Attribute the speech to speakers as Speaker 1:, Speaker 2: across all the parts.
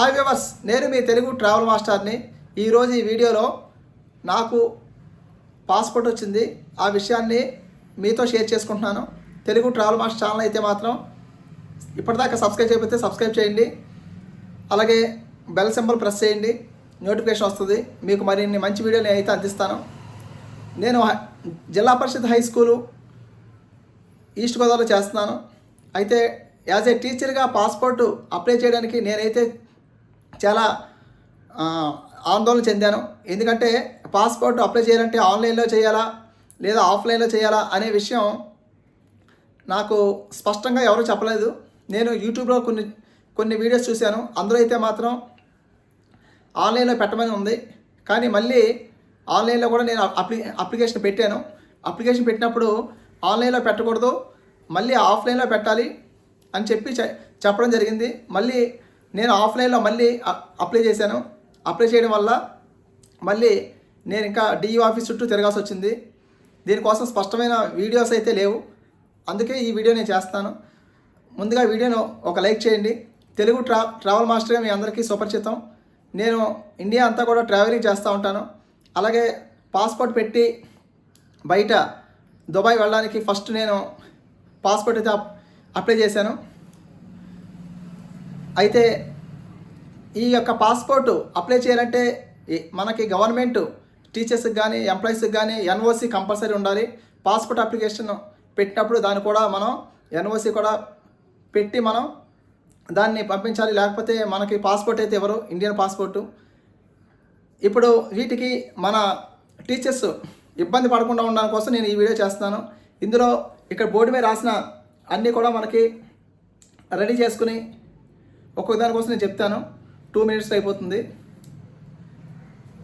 Speaker 1: Hi viewers నేను మీ Telugu travel మాస్టర్ని. ఈరోజు ఈ వీడియోలో నాకు పాస్పోర్ట్ వచ్చింది. ఆ విషయాన్ని మీతో షేర్ చేసుకుంటున్నాను. తెలుగు ట్రావెల్ మాస్టర్ ఛానల్ అయితే మాత్రం ఇప్పటిదాకా సబ్స్క్రైబ్ చేయకపోతే సబ్స్క్రైబ్ చేయండి. అలాగే బెల్ సింబల్ ప్రెస్ చేయండి. నోటిఫికేషన్ వస్తుంది. మీకు మరిన్ని మంచి వీడియోలు నేను అయితే అందిస్తాను. నేను జిల్లా పరిషత్ హై స్కూలు ఈస్ట్ గోదావరిలో చేస్తున్నాను. అయితే యాజ్ ఏ టీచర్గా పాస్పోర్ట్ అప్లై చేయడానికి నేనైతే చాలా ఆందోళన చెందాను. ఎందుకంటే పాస్పోర్ట్ అప్లై చేయాలంటే ఆన్లైన్లో చేయాలా లేదా ఆఫ్లైన్లో చేయాలా అనే విషయం నాకు స్పష్టంగా ఎవరు చెప్పలేదు. నేను యూట్యూబ్లో కొన్ని కొన్ని వీడియోస్ చూశాను. అందులో అయితే మాత్రం ఆన్లైన్లో పెట్టమని ఉంది. కానీ మళ్ళీ ఆన్లైన్లో కూడా నేను అప్లి అప్లికేషన్ పెట్టాను. అప్లికేషన్ పెట్టినప్పుడు ఆన్లైన్లో పెట్టకూడదు. మళ్ళీ ఆఫ్లైన్లో పెట్టాలి అని చెప్పి చె- చెప్పడం జరిగింది. మళ్ళీ నేను ఆఫ్లైన్లో మళ్ళీ అప్లై చేశాను. అప్లై చేయడం వల్ల మళ్ళీ నేను ఇంకా డిఈ ఆఫీస్ చుట్టూ తిరగాల్సి వచ్చింది. దీనికోసం స్పష్టమైన వీడియోస్ అయితే లేవు. అందుకే ఈ వీడియో నేను చేస్తాను ముందుగా వీడియోను ఒక లైక్ చేయండి. తెలుగు ట్రా ట్రావెల్ మాస్టర్గా మీ అందరికీ సుపరిచితం. నేను ఇండియా అంతా కూడా ట్రావెలింగ్ చేస్తూ ఉంటాను. అలాగే పాస్పోర్ట్ పెట్టి బయట దుబాయ్ వెళ్ళడానికి ఫస్ట్ నేను పాస్పోర్ట్ అయితే అప్లై చేశాను. అయితే ఈ యొక్క పాస్పోర్ట్ అప్లై చేయాలంటే మనకి గవర్నమెంట్ టీచర్స్కి కానీ ఎంప్లాయీస్కి కానీ ఎన్ఓసి కంపల్సరీ ఉండాలి. పాస్పోర్ట్ అప్లికేషన్ పెట్టినప్పుడు దాన్ని కూడా మనం ఎన్ఓసి కూడా పెట్టి మనం దాన్ని పంపించాలి. లేకపోతే మనకి పాస్పోర్ట్ అయితే ఎవరు? Indian passport. ఇప్పుడు వీటికి మన టీచర్స్ ఇబ్బంది పడకుండా ఉండడం కోసం నేను ఈ వీడియో చేస్తున్నాను. ఇందులో ఇక్కడ బోర్డు మీద రాసిన అన్నీ కూడా మనకి రెడీ చేసుకుని ఒక్కొక్క దాని కోసం నేను చెప్తాను. టూ మినిట్స్ అయిపోతుంది.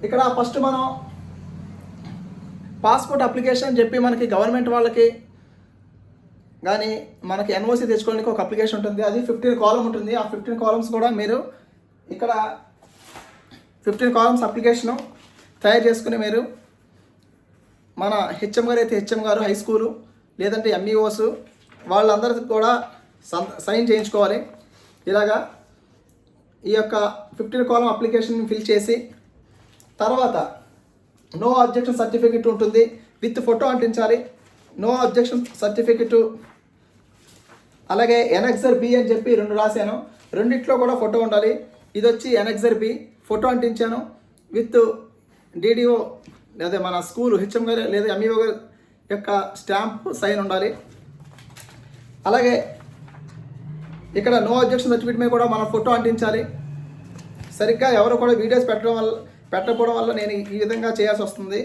Speaker 1: ఇక్కడ ఫస్ట్ మనం పాస్పోర్ట్ అప్లికేషన్ అని చెప్పి మనకి గవర్నమెంట్ వాళ్ళకి కానీ మనకి ఎన్ఓసి తెచ్చుకోవడానికి ఒక అప్లికేషన్ ఉంటుంది. అది ఫిఫ్టీన్ కాలం ఉంటుంది. ఆ ఫిఫ్టీన్ కాలమ్స్ కూడా మీరు ఇక్కడ ఫిఫ్టీన్ కాలమ్స్ అప్లికేషను తయారు చేసుకుని మీరు మన హెచ్ఎం గారు అయితే హెచ్ఎం గారు హై స్కూలు లేదంటే ఎంఈఓస్ వాళ్ళందరికీ కూడా సైన్ చేయించుకోవాలి. ఇలాగా ఈ యొక్క ఫిఫ్టీన్ కాలం అప్లికేషన్ ఫిల్ చేసి తర్వాత నో అబ్జెక్షన్ సర్టిఫికెట్ ఉంటుంది. With photo అంటించాలి. No objection certificate. అలాగే ఎనెక్సర్ బి అని చెప్పి రెండు రాశాను. రెండిట్లో కూడా ఫోటో ఉండాలి. ఇది వచ్చి ఎనెక్సర్ బి. ఫోటో అంటించాను. విత్ డిడిఓ లేదా మన స్కూల్ హెచ్ఎం గారు లేదా ఎంఈఓ గారి యొక్క స్టాంప్ సైన్ ఉండాలి. అలాగే ఇక్కడ నో అబ్జెక్షన్ సర్టిఫికేట్ మీద కూడా మనం ఫోటో అంటించాలి. సరిగ్గా ఎవరు కూడా వీడియోస్ పెట్టడం వల్ల పెట్టకపోవడం వల్ల నేను ఈ విధంగా చేయాల్సి వస్తుంది.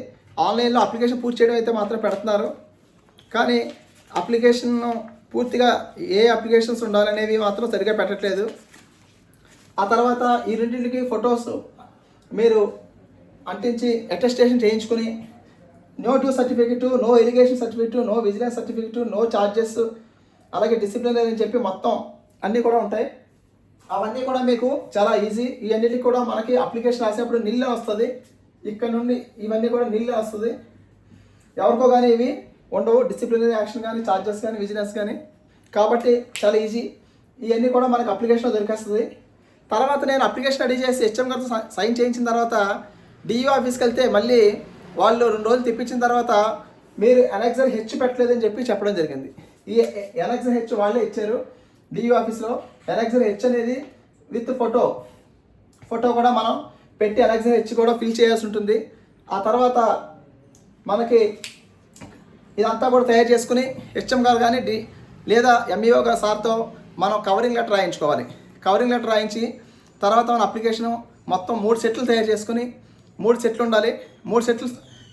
Speaker 1: ఆన్లైన్లో అప్లికేషన్ పూర్తి చేయడం అయితే మాత్రం పెడుతున్నారు. కానీ అప్లికేషన్ను పూర్తిగా ఏ అప్లికేషన్స్ ఉండాలనేవి మాత్రం సరిగ్గా పెట్టట్లేదు. ఆ తర్వాత ఈ రెండింటికి ఫొటోస్ మీరు అంటించి అటెస్టేషన్ చేయించుకుని no due certificate no allegation certificate no vigilance certificate no charges అలాగే డిసిప్లినరీ అని చెప్పి మొత్తం అన్నీ కూడా ఉంటాయి. అవన్నీ కూడా మీకు చాలా ఈజీ ఈ అన్నిటికి కూడా మనకి అప్లికేషన్ రాసినప్పుడు నిల్లే వస్తుంది. ఇక్కడ నుండి ఇవన్నీ కూడా నిల్లే వస్తుంది. ఎవరికో కానీ ఇవి ఉండవు. డిసిప్లినరీ యాక్షన్ కానీ ఛార్జెస్ కానీ విజినెస్ కానీ కాబట్టి చాలా ఈజీ ఇవన్నీ కూడా మనకి అప్లికేషన్లో దొరికేస్తుంది. తర్వాత నేను అప్లికేషన్ రెడీ చేసి హెచ్ఎం గారితో సైన్ చేయించిన తర్వాత డిఈఓ ఆఫీస్కి వెళ్తే మళ్ళీ వాళ్ళు రెండు రోజులు తెప్పించిన తర్వాత మీరు ఎనెక్సర్ హెచ్ పెట్టలేదని చెప్పి చెప్పడం జరిగింది. ఈ ఎనెక్సర్ హెచ్ వాళ్ళే ఇచ్చారు. డిఈఓ ఆఫీస్లో ఎనెక్సర్ హెచ్ అనేది విత్ ఫోటో ఫోటో కూడా మనం పెట్టి ఎనెక్సర్ హెచ్ కూడా ఫిల్ చేయాల్సి ఉంటుంది. ఆ తర్వాత మనకి ఇదంతా కూడా తయారు చేసుకుని హెచ్ఎం గారు కానీ డి లేదా ఎంఈఓ గారు సార్తో మనం కవరింగ్ లెటర్ రాయించుకోవాలి. కవరింగ్ లెటర్ రాయించి తర్వాత మన అప్లికేషన్ మొత్తం మూడు సెట్లు తయారు చేసుకుని మూడు సెట్లు ఉండాలి. మూడు సెట్లు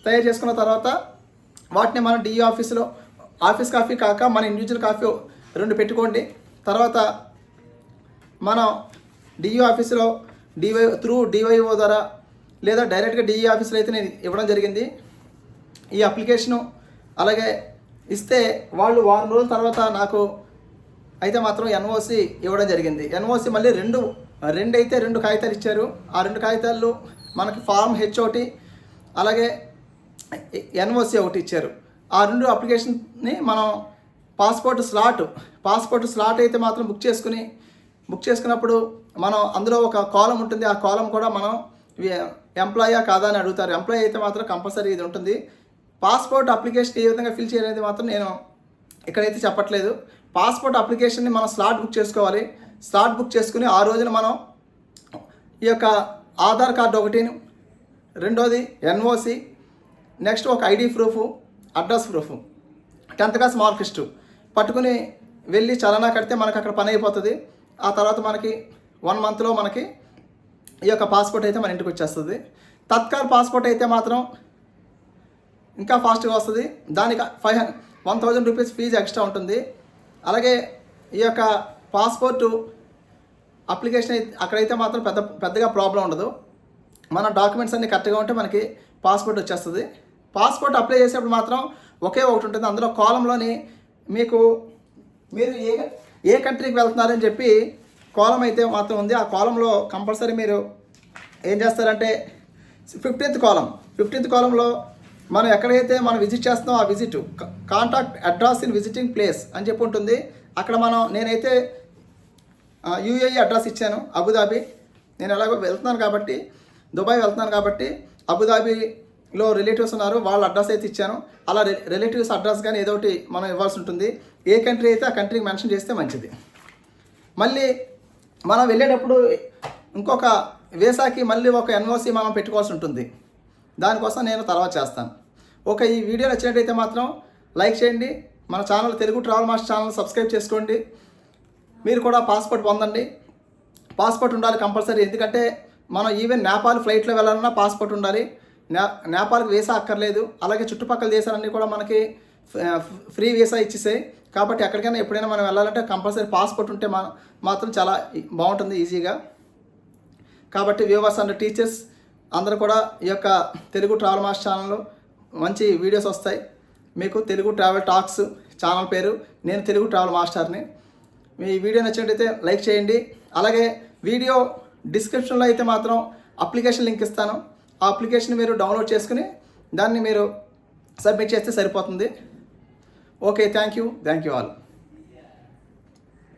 Speaker 1: తయారు చేసుకున్న తర్వాత వాటిని మనం డిఈ ఆఫీస్లో ఆఫీస్ కాఫీ కాక మన ఇండివిజువల్ కాఫీ రెండు పెట్టుకోండి. తర్వాత మనం డిఈ ఆఫీసులో డివై త్రూ డివైఓ ద్వారా లేదా డైరెక్ట్గా డిఈ ఆఫీస్లో అయితే నేను ఇవ్వడం జరిగింది. ఈ అప్లికేషను అలాగే ఇస్తే వాళ్ళు వారం రోజుల తర్వాత నాకు అయితే మాత్రం ఎన్ఓసి ఇవ్వడం జరిగింది. ఎన్ఓసి మళ్ళీ రెండు రెండు అయితే రెండు కాగితాలు ఇచ్చారు. ఆ రెండు కాగితాలు మనకి ఫామ్ హెచ్ ఒకటి అలాగే ఎన్ఓసి ఒకటి ఇచ్చారు. ఆ రెండు అప్లికేషన్ని మనం పాస్పోర్ట్ స్లాట్. పాస్పోర్ట్ స్లాట్ అయితే మాత్రం బుక్ చేసుకుని బుక్ చేసుకున్నప్పుడు మనం అందులో ఒక కాలం ఉంటుంది. ఆ కాలం కూడా మనం ఎంప్లాయా కాదా అని అడుగుతారు. ఎంప్లాయీ అయితే మాత్రం కంపల్సరీ ఇది ఉంటుంది. పాస్పోర్ట్ అప్లికేషన్ ఏ విధంగా ఫిల్ చేయాలనేది మాత్రం నేను ఇక్కడైతే చెప్పట్లేదు. పాస్పోర్ట్ అప్లికేషన్ని మనం స్లాట్ బుక్ చేసుకోవాలి. స్లాట్ బుక్ చేసుకుని ఆ రోజున మనం ఈ యొక్క ఆధార్ కార్డు ఒకటి రెండోది ఎన్ఓసి నెక్స్ట్ ఒక ID proof address proof. Tenth class mark list పట్టుకుని వెళ్ళి చలనా కడితే మనకు అక్కడ పని అయిపోతుంది. ఆ తర్వాత మనకి వన్ మంత్లో మనకి ఈ యొక్క పాస్పోర్ట్ అయితే మన ఇంటికి వచ్చేస్తుంది. తత్కాల్ పాస్పోర్ట్ అయితే మాత్రం ఇంకా ఫాస్ట్గా వస్తుంది. దానికి five one thousand rupees fee extra ఉంటుంది. అలాగే ఈ యొక్క పాస్పోర్టు అప్లికేషన్ అయితే అక్కడైతే మాత్రం పెద్ద పెద్దగా ప్రాబ్లం ఉండదు. మన డాక్యుమెంట్స్ అన్ని కరెక్ట్గా ఉంటే మనకి పాస్పోర్ట్ వచ్చేస్తుంది. పాస్పోర్ట్ అప్లై చేసేప్పుడు మాత్రం ఒకే ఒకటి ఉంటుంది. అందులో కాలంలోని మీకు మీరు ఏ ఏ కంట్రీకి వెళ్తున్నారని చెప్పి కాలం అయితే మాత్రం ఉంది. ఆ కాలంలో కంపల్సరీ మీరు ఏం చేస్తారంటే ఫిఫ్టీన్త్ కాలం ఫిఫ్టీన్త్ కాలంలో మనం ఎక్కడైతే మనం విజిట్ చేస్తున్నామో ఆ visit contact address in visiting place అని చెప్పి ఉంటుంది. అక్కడ మనం నేనైతే యూఏఈ అడ్రస్ ఇచ్చాను అబుదాబి. నేను ఎలాగో వెళ్తున్నాను కాబట్టి దుబాయ్ వెళ్తున్నాను కాబట్టి లో రిలేటివ్స్ ఉన్నారు వాళ్ళ అడ్రస్ అయితే ఇచ్చాను. అలా రిలేటివ్స్ అడ్రస్ కానీ ఏదో ఒకటి మనం ఇవ్వాల్సి ఉంటుంది. ఏ కంట్రీ అయితే ఆ కంట్రీకి మెన్షన్ చేస్తే మంచిది. మళ్ళీ మనం వెళ్ళేటప్పుడు ఇంకొక వీసాకి మళ్ళీ ఒక ఎన్ఓసి మనం పెట్టుకోవాల్సి ఉంటుంది. దానికోసం నేను తర్వాత చేస్తాను. ఓకే ఈ వీడియో నచ్చినట్టయితే మాత్రం లైక్ చేయండి. మన channel Telugu Travel Master channel subscribe చేసుకోండి. మీరు కూడా పాస్పోర్ట్ పొందండి. పాస్పోర్ట్ ఉండాలి కంపల్సరీ. ఎందుకంటే మనం ఈవెన్ నేపాల్ ఫ్లైట్లో వెళ్ళాలన్నా పాస్పోర్ట్ ఉండాలి. నేపాల్కి వీసా అక్కర్లేదు. అలాగే చుట్టుపక్కల దేశాలన్నీ కూడా మనకి ఫ్రీ వీసా ఇచ్చేసాయి కాబట్టి ఎక్కడికైనా ఎప్పుడైనా మనం వెళ్ళాలంటే కంపల్సరీ పాస్పోర్ట్ ఉంటే మా మాత్రం చాలా బాగుంటుంది ఈజీగా. కాబట్టి వ్యూవర్స్ అండ్ టీచర్స్ అందరూ కూడా ఈ యొక్క తెలుగు ట్రావెల్ మాస్టర్ ఛానల్లో మంచి వీడియోస్ వస్తాయి. మీకు తెలుగు ట్రావెల్ టాక్స్ ఛానల్ పేరు. నేను తెలుగు ట్రావెల్ మాస్టర్ని. మీ వీడియో నచ్చినట్టయితే లైక్ చేయండి. అలాగే వీడియో డిస్క్రిప్షన్లో అయితే మాత్రం అప్లికేషన్ లింక్ ఇస్తాను. ఆ అప్లికేషన్ మీరు డౌన్లోడ్ చేసుకుని దాన్ని మీరు సబ్మిట్ చేస్తే సరిపోతుంది. Okay thank you thank you all